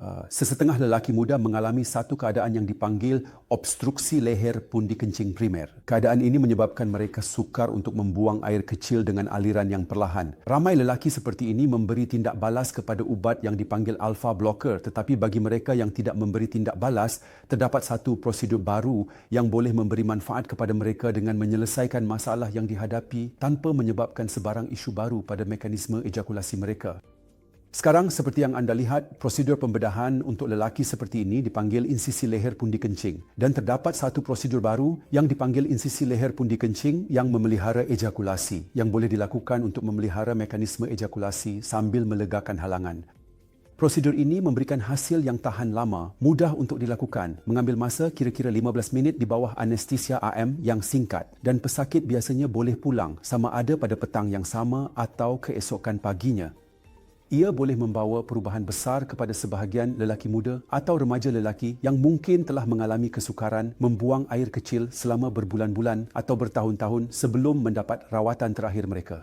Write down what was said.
Uh, sesetengah lelaki muda mengalami satu keadaan yang dipanggil obstruksi leher pundi kencing primer. Keadaan ini menyebabkan mereka sukar untuk membuang air kecil dengan aliran yang perlahan. Ramai lelaki seperti ini memberi tindak balas kepada ubat yang dipanggil alpha blocker tetapi bagi mereka yang tidak memberi tindak balas, terdapat satu prosedur baru yang boleh memberi manfaat kepada mereka dengan menyelesaikan masalah yang dihadapi tanpa menyebabkan sebarang isu baru pada mekanisme ejakulasi mereka. Sekarang seperti yang anda lihat, prosedur pembedahan untuk lelaki seperti ini dipanggil insisi leher pundi kencing. Dan terdapat satu prosedur baru yang dipanggil insisi leher pundi kencing yang memelihara ejakulasi yang boleh dilakukan untuk memelihara mekanisme ejakulasi sambil melegakan halangan. Prosedur ini memberikan hasil yang tahan lama, mudah untuk dilakukan, mengambil masa kira-kira 15 minit di bawah anestesia AM yang singkat. Dan pesakit biasanya boleh pulang sama ada pada petang yang sama atau keesokan paginya ia boleh membawa perubahan besar kepada sebahagian lelaki muda atau remaja lelaki yang mungkin telah mengalami kesukaran membuang air kecil selama berbulan-bulan atau bertahun-tahun sebelum mendapat rawatan terakhir mereka.